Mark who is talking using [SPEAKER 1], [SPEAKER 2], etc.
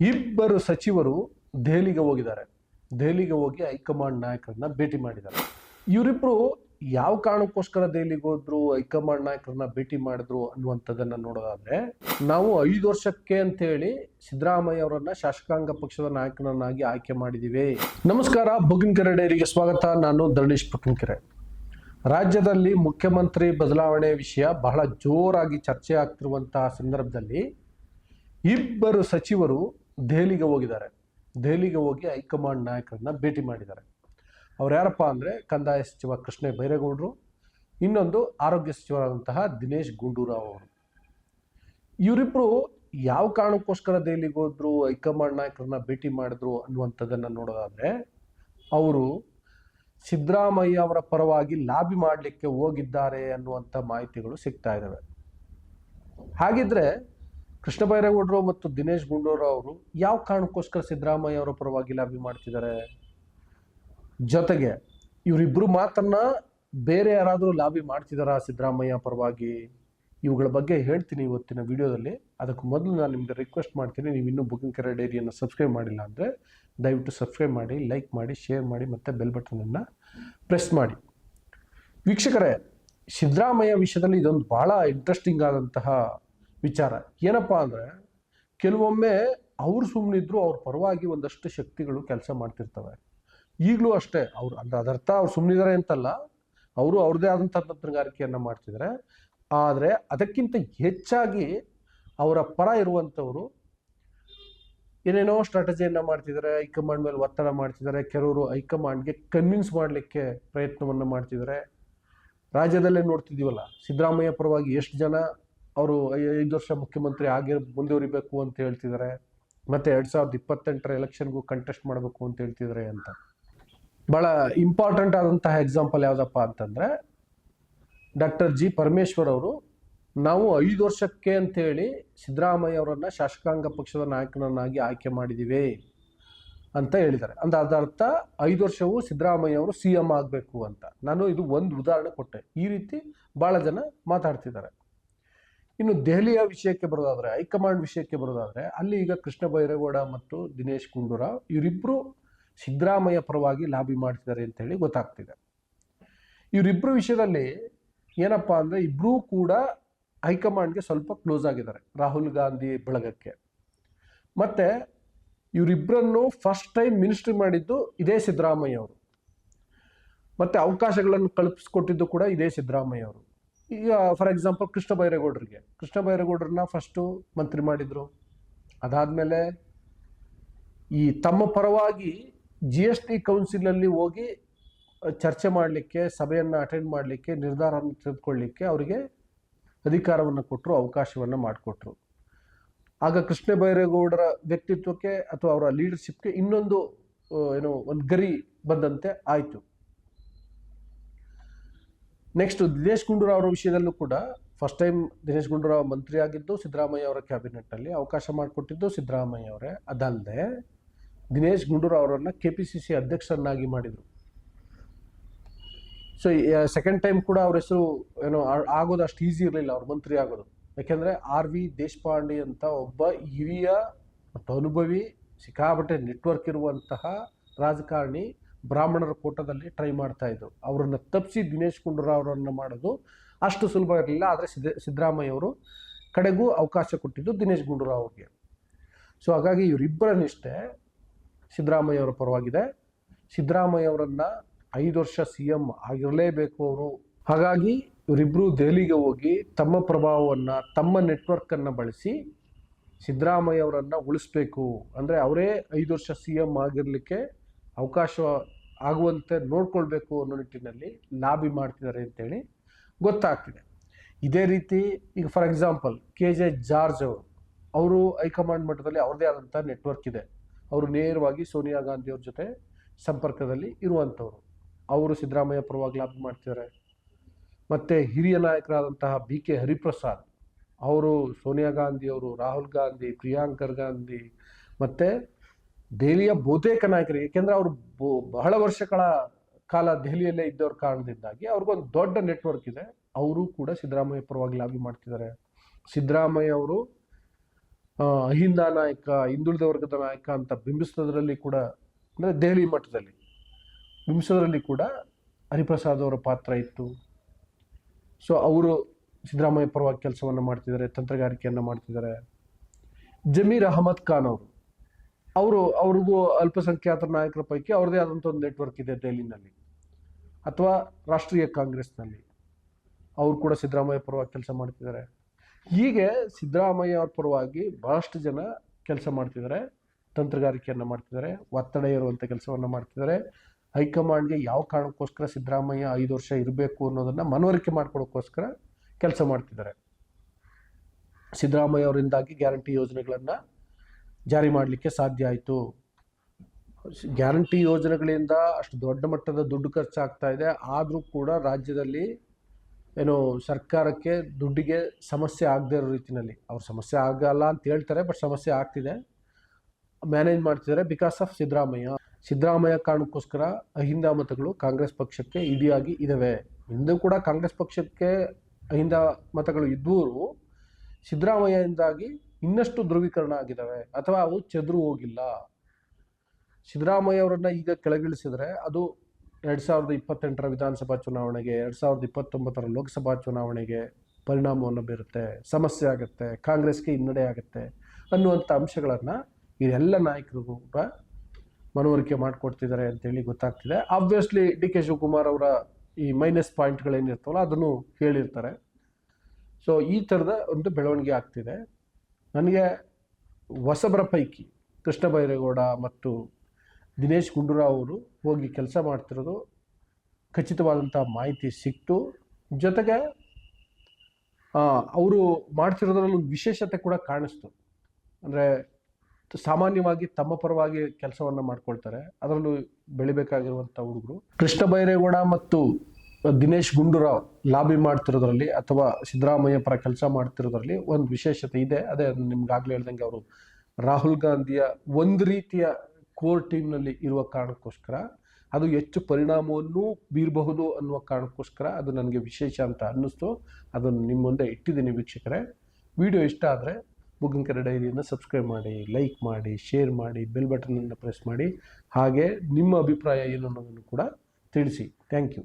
[SPEAKER 1] ಇಬ್ಬರು ಸಚಿವರು ದೆಹಲಿಗೆ ಹೋಗಿದ್ದಾರೆ. ದೆಹಲಿಗೆ ಹೋಗಿ ಹೈಕಮಾಂಡ್ ನಾಯಕರನ್ನ ಭೇಟಿ ಮಾಡಿದ್ದಾರೆ. ಇವರಿಬ್ರು ಯಾವ ಕಾರಣಕ್ಕೋಸ್ಕರ ದೆಹಲಿಗೆ ಹೋದ್ರು ಹೈಕಮಾಂಡ್ ನಾಯಕರನ್ನ ಭೇಟಿ ಮಾಡಿದ್ರು ಅನ್ನುವಂಥದ್ದನ್ನ ನೋಡೋದಾದ್ರೆ, ನಾವು ಐದು ವರ್ಷಕ್ಕೆ ಅಂತೇಳಿ ಸಿದ್ದರಾಮಯ್ಯ ಅವರನ್ನ ಶಾಸಕಾಂಗ ಪಕ್ಷದ ನಾಯಕನನ್ನಾಗಿ ಆಯ್ಕೆ ಮಾಡಿದ್ದೀವಿ ನಮಸ್ಕಾರ ಬುಗಿನ್ ಡೈರಿಗೆ ಸ್ವಾಗತ. ನಾನು ಧರಣೇಶ್ ಬುಗಿನ್ಕೆರೆ ರಾಜ್ಯದಲ್ಲಿ ಮುಖ್ಯಮಂತ್ರಿ ಬದಲಾವಣೆ ವಿಷಯ ಬಹಳ ಜೋರಾಗಿ ಚರ್ಚೆ ಆಗ್ತಿರುವಂತಹ ಸಂದರ್ಭದಲ್ಲಿ ಇಬ್ಬರು ಸಚಿವರು ದೆಹಲಿಗೆ ಹೋಗಿದ್ದಾರೆ. ದೆಹಲಿಗೆ ಹೋಗಿ ಹೈಕಮಾಂಡ್ ನಾಯಕರನ್ನ ಭೇಟಿ ಮಾಡಿದ್ದಾರೆ. ಅವ್ರು ಯಾರಪ್ಪ ಅಂದರೆ ಕಂದಾಯ ಸಚಿವ ಕೃಷ್ಣ ಬೈರೇಗೌಡರು, ಇನ್ನೊಂದು ಆರೋಗ್ಯ ಸಚಿವರಾದಂತಹ ದಿನೇಶ್ ಗುಂಡೂರಾವ್ ಅವರು. ಇವರಿಬ್ಬರು ಯಾವ ಕಾರಣಕ್ಕೋಸ್ಕರ ದೆಹಲಿಗೆ ಹೋದ್ರು, ಹೈಕಮಾಂಡ್ ನಾಯಕರನ್ನ ಭೇಟಿ ಮಾಡಿದ್ರು ಅನ್ನುವಂಥದ್ದನ್ನು ನೋಡೋದಾದ್ರೆ, ಅವರು ಸಿದ್ದರಾಮಯ್ಯ ಅವರ ಪರವಾಗಿ ಲಾಬಿ ಮಾಡಲಿಕ್ಕೆ ಹೋಗಿದ್ದಾರೆ ಅನ್ನುವಂಥ ಮಾಹಿತಿಗಳು ಸಿಗ್ತಾ ಇದ್ದಾವೆ ಹಾಗಿದ್ರೆ ಕೃಷ್ಣ ಬೈರೇಗೌಡರು ಮತ್ತು ದಿನೇಶ್ ಗುಂಡೂರಾವ್ ಅವರು ಯಾವ ಕಾರಣಕ್ಕೋಸ್ಕರ ಸಿದ್ದರಾಮಯ್ಯ ಅವರ ಪರವಾಗಿ ಲಾಬಿ ಮಾಡ್ತಿದ್ದಾರೆ? ಜೊತೆಗೆ ಇವರಿಬ್ಬರು ಮಾತನ್ನ ಬೇರೆ ಯಾರಾದರೂ ಲಾಬಿ ಮಾಡ್ತಿದಾರಾ ಸಿದ್ದರಾಮಯ್ಯ ಪರವಾಗಿ? ಇವುಗಳ ಬಗ್ಗೆ ಹೇಳ್ತೀನಿ ಇವತ್ತಿನ ವಿಡಿಯೋದಲ್ಲಿ. ಅದಕ್ಕೆ ಮೊದಲು ನಾನು ನಿಮಗೆ ರಿಕ್ವೆಸ್ಟ್ ಮಾಡ್ತೀನಿ, ನೀವು ಇನ್ನೂ ಬುಕಿಂಗ್ ಕೆರೆ ಡೈರಿಯನ್ನು ಸಬ್ಸ್ಕ್ರೈಬ್ ಮಾಡಿಲ್ಲ ಅಂದರೆ ದಯವಿಟ್ಟು ಸಬ್ಸ್ಕ್ರೈಬ್ ಮಾಡಿ ಲೈಕ್ ಮಾಡಿ ಶೇರ್ ಮಾಡಿ ಮತ್ತು ಬೆಲ್ ಬಟನನ್ನು ಪ್ರೆಸ್ ಮಾಡಿ. ವೀಕ್ಷಕರೇ, ಸಿದ್ದರಾಮಯ್ಯ ವಿಷಯದಲ್ಲಿ ಇದೊಂದು ಭಾಳ ಇಂಟ್ರೆಸ್ಟಿಂಗ್ ಆದಂತಹ ವಿಚಾರ. ಏನಪ್ಪ ಅಂದರೆ, ಕೆಲವೊಮ್ಮೆ ಅವ್ರು ಸುಮ್ಮನಿದ್ರು ಅವ್ರ ಪರವಾಗಿ ಒಂದಷ್ಟು ಶಕ್ತಿಗಳು ಕೆಲಸ ಮಾಡ್ತಿರ್ತವೆ. ಈಗಲೂ ಅಷ್ಟೇ, ಅವ್ರು ಅಂದ್ರೆ ಅದರ್ಥ ಅವ್ರು ಸುಮ್ಮನಿದ್ದಾರೆ ಅಂತಲ್ಲ, ಅವರು ಅವ್ರದ್ದೇ ಆದಂಥ ತಂತ್ರಗಾರಿಕೆಯನ್ನು ಮಾಡ್ತಿದ್ದಾರೆ ಆದರೆ, ಅದಕ್ಕಿಂತ ಹೆಚ್ಚಾಗಿ ಅವರ ಪರ ಇರುವಂಥವರು ಏನೇನೋ ಸ್ಟ್ರಾಟಜಿಯನ್ನು ಮಾಡ್ತಿದ್ದಾರೆ ಹೈಕಮಾಂಡ್ ಮೇಲೆ ಒತ್ತಡ ಮಾಡ್ತಿದ್ದಾರೆ ಕೆಲವರು ಹೈಕಮಾಂಡ್ಗೆ ಕನ್ವಿನ್ಸ್ ಮಾಡಲಿಕ್ಕೆ ಪ್ರಯತ್ನವನ್ನು ಮಾಡ್ತಿದ್ದಾರೆ ರಾಜ್ಯದಲ್ಲೇ ನೋಡ್ತಿದ್ದೀವಲ್ಲ ಸಿದ್ದರಾಮಯ್ಯ ಪರವಾಗಿ ಎಷ್ಟು ಜನ ಅವರು ಐದು ವರ್ಷ ಮುಖ್ಯಮಂತ್ರಿ ಆಗಿ ಮುಂದುವರಿಬೇಕು ಅಂತ ಹೇಳ್ತಿದ್ದಾರೆ. ಮತ್ತೆ ಎರಡ್ ಸಾವಿರದ ಇಪ್ಪತ್ತೆಂಟರ ಎಲೆಕ್ಷನ್ಗೂ ಕಂಟೆಸ್ಟ್ ಮಾಡಬೇಕು ಅಂತ ಹೇಳ್ತಿದ್ದಾರೆ ಅಂತ. ಬಹಳ ಇಂಪಾರ್ಟೆಂಟ್ ಆದಂತಹ ಎಕ್ಸಾಂಪಲ್ ಯಾವುದಪ್ಪ ಅಂತಂದ್ರೆ, ಡಾಕ್ಟರ್ ಜಿ ಪರಮೇಶ್ವರ್ ಅವರು, ನಾವು ಐದು ವರ್ಷಕ್ಕೆ ಅಂತೇಳಿ ಸಿದ್ದರಾಮಯ್ಯ ಅವರನ್ನ ಶಾಸಕಾಂಗ ಪಕ್ಷದ ನಾಯಕನನ್ನಾಗಿ ಆಯ್ಕೆ ಮಾಡಿದ್ದೀವಿ ಅಂತ ಹೇಳಿದ್ದಾರೆ. ಅಂದ್ರೆ ಅದರ್ಥ ಐದು ವರ್ಷವೂ ಸಿದ್ದರಾಮಯ್ಯ ಅವರು ಸಿ ಎಂ ಆಗಬೇಕು ಅಂತ. ನಾನು ಇದು ಒಂದು ಉದಾಹರಣೆ ಕೊಟ್ಟೆ. ಈ ರೀತಿ ಬಹಳ ಜನ ಮಾತಾಡ್ತಿದ್ದಾರೆ. ಇನ್ನು ದೆಹಲಿಯ ವಿಷಯಕ್ಕೆ ಬರೋದಾದರೆ, ಹೈಕಮಾಂಡ್ ವಿಷಯಕ್ಕೆ ಬರೋದಾದರೆ, ಅಲ್ಲಿ ಈಗ ಕೃಷ್ಣ ಬೈರೇಗೌಡ ಮತ್ತು ದಿನೇಶ್ ಗುಂಡೂರಾವ್ ಇವರಿಬ್ಬರು ಸಿದ್ದರಾಮಯ್ಯ ಪರವಾಗಿ ಲಾಬಿ ಮಾಡ್ತಿದ್ದಾರೆ ಅಂತ ಹೇಳಿ ಗೊತ್ತಾಗ್ತಿದೆ. ಇವರಿಬ್ಬರು ವಿಷಯದಲ್ಲಿ ಏನಪ್ಪಾ ಅಂದ್ರೆ ಇಬ್ಬರೂ ಕೂಡ ಹೈಕಮಾಂಡ್ಗೆ ಸ್ವಲ್ಪ ಕ್ಲೋಸ್ ಆಗಿದ್ದಾರೆ, ರಾಹುಲ್ ಗಾಂಧಿ ಬಳಗಕ್ಕೆ. ಮತ್ತೆ ಇವರಿಬ್ಬರನ್ನು ಫಸ್ಟ್ ಟೈಮ್ ಮಿನಿಸ್ಟ್ರಿ ಮಾಡಿದ್ದು ಇದೇ ಸಿದ್ದರಾಮಯ್ಯ ಅವರು. ಮತ್ತೆ ಅವಕಾಶಗಳನ್ನು ಕಲ್ಪಿಸ್ಕೊಟ್ಟಿದ್ದು ಕೂಡ ಇದೇ ಸಿದ್ದರಾಮಯ್ಯ ಅವರು. ಈಗ ಫಾರ್ ಎಕ್ಸಾಂಪಲ್ ಕೃಷ್ಣ ಬೈರೇಗೌಡರಿಗೆ. ಕೃಷ್ಣ ಬೈರೇಗೌಡರನ್ನ ಫಸ್ಟು ಮಂತ್ರಿ ಮಾಡಿದ್ರು. ಅದಾದಮೇಲೆ ಈ ತಮ್ಮ ಪರವಾಗಿ ಜಿ ಎಸ್ ಟಿ ಕೌನ್ಸಿಲಲ್ಲಿ ಹೋಗಿ ಚರ್ಚೆ ಮಾಡಲಿಕ್ಕೆ, ಸಭೆಯನ್ನು ಅಟೆಂಡ್ ಮಾಡಲಿಕ್ಕೆ, ನಿರ್ಧಾರವನ್ನು ತೆಗೆದುಕೊಳ್ಳಿಕ್ಕೆ ಅವರಿಗೆ ಅಧಿಕಾರವನ್ನು ಕೊಟ್ಟರು ಅವಕಾಶವನ್ನು ಮಾಡಿಕೊಟ್ರು. ಆಗ ಕೃಷ್ಣ ಬೈರೇಗೌಡರ ವ್ಯಕ್ತಿತ್ವಕ್ಕೆ ಅಥವಾ ಅವರ ಲೀಡರ್ಶಿಪ್ಗೆ ಇನ್ನೊಂದು ಏನು ಏನೋ ಒಂದು ಗರಿ ಬಂದಂತೆ ಆಯಿತು. ನೆಕ್ಸ್ಟ್ ದಿನೇಶ್ ಗುಂಡೂರಾವ್ ಅವರ ವಿಷಯದಲ್ಲೂ ಕೂಡ ಫಸ್ಟ್ ಟೈಮ್ ದಿನೇಶ್ ಗುಂಡೂರಾವ್ ಮಂತ್ರಿ ಆಗಿದ್ದು ಸಿದ್ದರಾಮಯ್ಯ ಅವರ ಕ್ಯಾಬಿನೆಟ್ನಲ್ಲಿ ಅವಕಾಶ ಮಾಡಿಕೊಟ್ಟಿದ್ದು ಸಿದ್ದರಾಮಯ್ಯ ಅವರೇ. ಅದಲ್ಲದೆ ದಿನೇಶ್ ಗುಂಡೂರಾವ್ ಅವರನ್ನು ಕೆ ಪಿ ಸಿ ಸಿ ಅಧ್ಯಕ್ಷರನ್ನಾಗಿ ಮಾಡಿದರು. ಸೊ ಸೆಕೆಂಡ್ ಟೈಮ್ ಕೂಡ ಅವ್ರ ಹೆಸರು ಏನೋ ಆಗೋದು ಅಷ್ಟು ಈಸಿ ಇರಲಿಲ್ಲ ಅವ್ರ ಮಂತ್ರಿ ಆಗೋದು. ಯಾಕೆಂದರೆ ಆರ್ ವಿ ದೇಶಪಾಂಡೆ ಅಂತ ಒಬ್ಬ ಹಿರಿಯ ಮತ್ತು ಅನುಭವಿ, ಸಿಕ್ಕಾಪಟ್ಟೆ ನೆಟ್ವರ್ಕ್ ಇರುವಂತಹ ರಾಜಕಾರಣಿ ಬ್ರಾಹ್ಮಣರ ಕೋಟದಲ್ಲಿ ಟ್ರೈ ಮಾಡ್ತಾ ಇದ್ರು. ಅವರನ್ನು ತಪ್ಪಿಸಿ ದಿನೇಶ್ ಗುಂಡೂರಾವ್ ಅವರನ್ನು ಮಾಡೋದು ಅಷ್ಟು ಸುಲಭ ಇರಲಿಲ್ಲ, ಆದರೆ ಸಿದ್ದ, ಸಿದ್ದರಾಮಯ್ಯ ಅವರು ಕಡೆಗೂ ಅವಕಾಶ ಕೊಟ್ಟಿದ್ದು ದಿನೇಶ್ ಗುಂಡೂರಾವ್ ಅವ್ರಿಗೆ. ಸೊ ಹಾಗಾಗಿ ಇವರಿಬ್ಬರ ನಿಷ್ಠೆ ಸಿದ್ದರಾಮಯ್ಯ ಅವರ ಪರವಾಗಿದೆ. ಸಿದ್ದರಾಮಯ್ಯ ಅವರನ್ನ ಐದು ವರ್ಷ ಸಿ ಎಂ ಆಗಿರಲೇಬೇಕು ಅವರು. ಹಾಗಾಗಿ ಇವರಿಬ್ಬರು ದೆಹಲಿಗೆ ಹೋಗಿ ತಮ್ಮ ಪ್ರಭಾವವನ್ನು, ತಮ್ಮ ನೆಟ್ವರ್ಕನ್ನು ಬಳಸಿ ಸಿದ್ದರಾಮಯ್ಯ ಅವರನ್ನು ಉಳಿಸ್ಬೇಕು. ಅಂದರೆ ಅವರೇ ಐದು ವರ್ಷ ಸಿ ಎಂ ಆಗಿರಲಿಕ್ಕೆ ಅವಕಾಶ ಆಗುವಂತೆ ನೋಡ್ಕೊಳ್ಬೇಕು ಅನ್ನೋ ನಿಟ್ಟಿನಲ್ಲಿ ಲಾಬಿ ಮಾಡ್ತಿದ್ದಾರೆ ಅಂತೇಳಿ ಗೊತ್ತಾಗ್ತಿದೆ. ಇದೇ ರೀತಿ ಈಗ for example K J George ಅವರು ಅವರು ಹೈಕಮಾಂಡ್ ಮಟ್ಟದಲ್ಲಿ ಅವ್ರದ್ದೇ ಆದಂಥ ನೆಟ್ವರ್ಕ್ ಇದೆ. ಅವರು ನೇರವಾಗಿ ಸೋನಿಯಾ ಗಾಂಧಿ ಅವ್ರ ಜೊತೆ ಸಂಪರ್ಕದಲ್ಲಿ ಇರುವಂಥವ್ರು ಅವರು ಸಿದ್ದರಾಮಯ್ಯ ಪರವಾಗಿ ಲಾಬಿ ಮಾಡ್ತಿದ್ದಾರೆ. ಮತ್ತು ಹಿರಿಯ ನಾಯಕರಾದಂತಹ ಬಿ ಕೆ ಹರಿಪ್ರಸಾದ್, ಅವರು ಸೋನಿಯಾ ಗಾಂಧಿ ಅವರು, ರಾಹುಲ್ ಗಾಂಧಿ, ಪ್ರಿಯಾಂಕರ್ ಗಾಂಧಿ, ಮತ್ತೆ ದೆಹಲಿಯ ಬಹುತೇಕ ನಾಯಕರು ಏಕೆಂದ್ರೆ ಅವರು ಬಹಳ ವರ್ಷಗಳ ಕಾಲ ದೆಹಲಿಯಲ್ಲೇ ಇದ್ದವ್ರ ಕಾರಣದಿಂದಾಗಿ ಅವ್ರಿಗೊಂದು ದೊಡ್ಡ ನೆಟ್ವರ್ಕ್ ಇದೆ. ಅವರು ಕೂಡ ಸಿದ್ದರಾಮಯ್ಯ ಪರವಾಗಿ ಲಾಬಿ ಮಾಡ್ತಿದ್ದಾರೆ. ಸಿದ್ದರಾಮಯ್ಯ ಅವರು ಅಹಿಂದ ನಾಯಕ, ಹಿಂದುಳಿದ ವರ್ಗದ ನಾಯಕ ಅಂತ ಬಿಂಬಿಸೋದ್ರಲ್ಲಿ ಕೂಡ, ಅಂದರೆ ದೆಹಲಿ ಮಟ್ಟದಲ್ಲಿ ಬಿಂಬಿಸೋದ್ರಲ್ಲಿ ಕೂಡ ಹರಿಪ್ರಸಾದ್ ಅವರ ಪಾತ್ರ ಇತ್ತು. ಸೊ ಅವರು ಸಿದ್ದರಾಮಯ್ಯ ಪರವಾಗಿ ಕೆಲಸವನ್ನು ಮಾಡ್ತಿದ್ದಾರೆ, ತಂತ್ರಗಾರಿಕೆಯನ್ನು ಮಾಡ್ತಿದ್ದಾರೆ. ಜಮೀರ್ ಅಹಮದ್ ಖಾನ್ ಅವರು ಅವರು ಅವ್ರಿಗೂ ಅಲ್ಪಸಂಖ್ಯಾತರ ನಾಯಕರ ಪೈಕಿ ಅವ್ರದೇ ಆದಂಥ ಒಂದು ನೆಟ್ವರ್ಕ್ ಇದೆ ದೆಹಲಿನಲ್ಲಿ ಅಥವಾ ರಾಷ್ಟ್ರೀಯ ಕಾಂಗ್ರೆಸ್ನಲ್ಲಿ. ಅವರು ಕೂಡ ಸಿದ್ದರಾಮಯ್ಯ ಪರವಾಗಿ ಕೆಲಸ ಮಾಡ್ತಿದ್ದಾರೆ. ಹೀಗೆ ಸಿದ್ದರಾಮಯ್ಯ ಅವ್ರ ಪರವಾಗಿ ಬಹಳಷ್ಟು ಜನ ಕೆಲಸ ಮಾಡ್ತಿದ್ದಾರೆ, ತಂತ್ರಗಾರಿಕೆಯನ್ನು ಮಾಡ್ತಿದ್ದಾರೆ, ಒತ್ತಡ ಇರುವಂಥ ಕೆಲಸವನ್ನು ಮಾಡ್ತಿದ್ದಾರೆ. ಹೈಕಮಾಂಡ್ಗೆ ಯಾವ ಕಾರಣಕ್ಕೋಸ್ಕರ ಸಿದ್ದರಾಮಯ್ಯ ಐದು ವರ್ಷ ಇರಬೇಕು ಅನ್ನೋದನ್ನು ಮನವರಿಕೆ ಮಾಡ್ಕೊಡೋಕ್ಕೋಸ್ಕರ ಕೆಲಸ ಮಾಡ್ತಿದ್ದಾರೆ. ಸಿದ್ದರಾಮಯ್ಯ ಅವರಿಂದಾಗಿ ಗ್ಯಾರಂಟಿ ಯೋಜನೆಗಳನ್ನು ಜಾರಿ ಮಾಡಲಿಕ್ಕೆ ಸಾಧ್ಯ ಆಯಿತು. ಗ್ಯಾರಂಟಿ ಯೋಜನೆಗಳಿಂದ ಅಷ್ಟು ದೊಡ್ಡ ಮಟ್ಟದ ದುಡ್ಡು ಖರ್ಚಾಗ್ತಾ ಇದೆ. ಆದರೂ ಕೂಡ ರಾಜ್ಯದಲ್ಲಿ ಏನು ಸರ್ಕಾರಕ್ಕೆ ದುಡ್ಡಿಗೆ ಸಮಸ್ಯೆ ಆಗದೇ ಇರೋ ರೀತಿಯಲ್ಲಿ ಅವ್ರ ಸಮಸ್ಯೆ ಆಗಲ್ಲ ಅಂತ ಹೇಳ್ತಾರೆ, ಬಟ್ ಸಮಸ್ಯೆ ಆಗ್ತಿದೆ. ಮ್ಯಾನೇಜ್ ಮಾಡ್ತಿದ್ದಾರೆ ಬಿಕಾಸ್ ಆಫ್ ಸಿದ್ದರಾಮಯ್ಯ. ಸಿದ್ದರಾಮಯ್ಯ ಕಾರಣಕ್ಕೋಸ್ಕರ ಅಹಿಂದ ಮತಗಳು ಕಾಂಗ್ರೆಸ್ ಪಕ್ಷಕ್ಕೆ ಇಡಿಯಾಗಿ ಇದ್ದಾವೆ ಇಂದು ಕೂಡ ಕಾಂಗ್ರೆಸ್ ಪಕ್ಷಕ್ಕೆ ಅಹಿಂದ ಮತಗಳು ಇದ್ದವರು ಸಿದ್ದರಾಮಯ್ಯದಿಂದಾಗಿ ಇನ್ನಷ್ಟು ಧ್ರುವೀಕರಣ ಆಗಿದ್ದಾವೆ. ಅಥವಾ ಅವು ಚದುರು ಹೋಗಿಲ್ಲ. ಸಿದ್ದರಾಮಯ್ಯ ಅವರನ್ನ ಈಗ ಕೆಳಗಿಳಿಸಿದ್ರೆ ಅದು ಎರಡು ಸಾವಿರದ ಇಪ್ಪತ್ತೆಂಟರ ವಿಧಾನಸಭಾ ಚುನಾವಣೆಗೆ, ಎರಡು ಸಾವಿರದ ಇಪ್ಪತ್ತೊಂಬತ್ತರ ಲೋಕಸಭಾ ಚುನಾವಣೆಗೆ ಪರಿಣಾಮವನ್ನು ಬೀರುತ್ತೆ. ಸಮಸ್ಯೆ ಆಗುತ್ತೆ. ಕಾಂಗ್ರೆಸ್ಗೆ ಹಿನ್ನಡೆ ಆಗುತ್ತೆ ಅನ್ನುವಂಥ ಅಂಶಗಳನ್ನು ಇದೆಲ್ಲ ನಾಯಕರಿಗೂ ಕೂಡ ಮನವರಿಕೆ ಮಾಡಿಕೊಡ್ತಿದ್ದಾರೆ ಅಂತೇಳಿ ಗೊತ್ತಾಗ್ತಿದೆ. ಆಬ್ವಿಯಸ್ಲಿ ಡಿ ಕೆ ಶಿವಕುಮಾರ್ ಅವರ ಈ ಮೈನಸ್ ಪಾಯಿಂಟ್ಗಳೇನಿರ್ತಾವಲ್ಲ ಅದನ್ನು ಹೇಳಿರ್ತಾರೆ. ಸೊ ಈ ಥರದ ಒಂದು ಬೆಳವಣಿಗೆ ಆಗ್ತಿದೆ. ನನಗೆ ಹೊಸಬರ ಪೈಕಿ ಕೃಷ್ಣ ಬೈರೇಗೌಡ ಮತ್ತು ದಿನೇಶ್ ಗುಂಡೂರಾವ್ ಅವರು ಹೋಗಿ ಕೆಲಸ ಮಾಡ್ತಿರೋದು ಖಚಿತವಾದಂಥ ಮಾಹಿತಿ ಸಿಕ್ತು. ಜೊತೆಗೆ ಅವರು ಮಾಡ್ತಿರೋದ್ರಲ್ಲಿ ವಿಶೇಷತೆ ಕೂಡ ಕಾಣಿಸ್ತು. ಅಂದರೆ ಸಾಮಾನ್ಯವಾಗಿ ತಮ್ಮ ಪರವಾಗಿ ಕೆಲಸವನ್ನು ಮಾಡ್ಕೊಳ್ತಾರೆ. ಅದರಲ್ಲೂ ಬೆಳಿಬೇಕಾಗಿರುವಂಥ ಹುಡುಗರು. ಕೃಷ್ಣ ಬೈರೇಗೌಡ ಮತ್ತು ದಿನೇಶ್ ಗುಂಡೂರಾವ್ ಲಾಬಿ ಮಾಡ್ತಿರೋದ್ರಲ್ಲಿ ಅಥವಾ ಸಿದ್ದರಾಮಯ್ಯ ಪರ ಕೆಲಸ ಮಾಡ್ತಿರೋದ್ರಲ್ಲಿ ಒಂದು ವಿಶೇಷತೆ ಇದೆ. ಅದೇ ನಿಮ್ಗಾಗಲೇ ಹೇಳ್ದಂಗೆ ಅವರು ರಾಹುಲ್ ಗಾಂಧಿಯ ಒಂದು ರೀತಿಯ ಕೋರ್ ಟೀಮ್ನಲ್ಲಿ ಇರುವ ಕಾರಣಕ್ಕೋಸ್ಕರ ಅದು ಹೆಚ್ಚು ಪರಿಣಾಮವನ್ನು ಬೀರಬಹುದು ಅನ್ನುವ ಕಾರಣಕ್ಕೋಸ್ಕರ ಅದು ನನಗೆ ವಿಶೇಷ ಅಂತ ಅನ್ನಿಸ್ತು. ಅದನ್ನು ನಿಮ್ಮ ಮುಂದೆ ಇಟ್ಟಿದ್ದೀನಿ ವೀಕ್ಷಕರೇ. ವಿಡಿಯೋ ಇಷ್ಟ ಆದರೆ ಮುಗಿನಕೆರೆ ಡೈರಿಯನ್ನು ಸಬ್ಸ್ಕ್ರೈಬ್ ಮಾಡಿ, ಲೈಕ್ ಮಾಡಿ, ಶೇರ್ ಮಾಡಿ, ಬೆಲ್ ಬಟನನ್ನು ಪ್ರೆಸ್ ಮಾಡಿ. ಹಾಗೆ ನಿಮ್ಮ ಅಭಿಪ್ರಾಯ ಏನು ಅನ್ನೋದನ್ನು ಕೂಡ ತಿಳಿಸಿ. Thank you.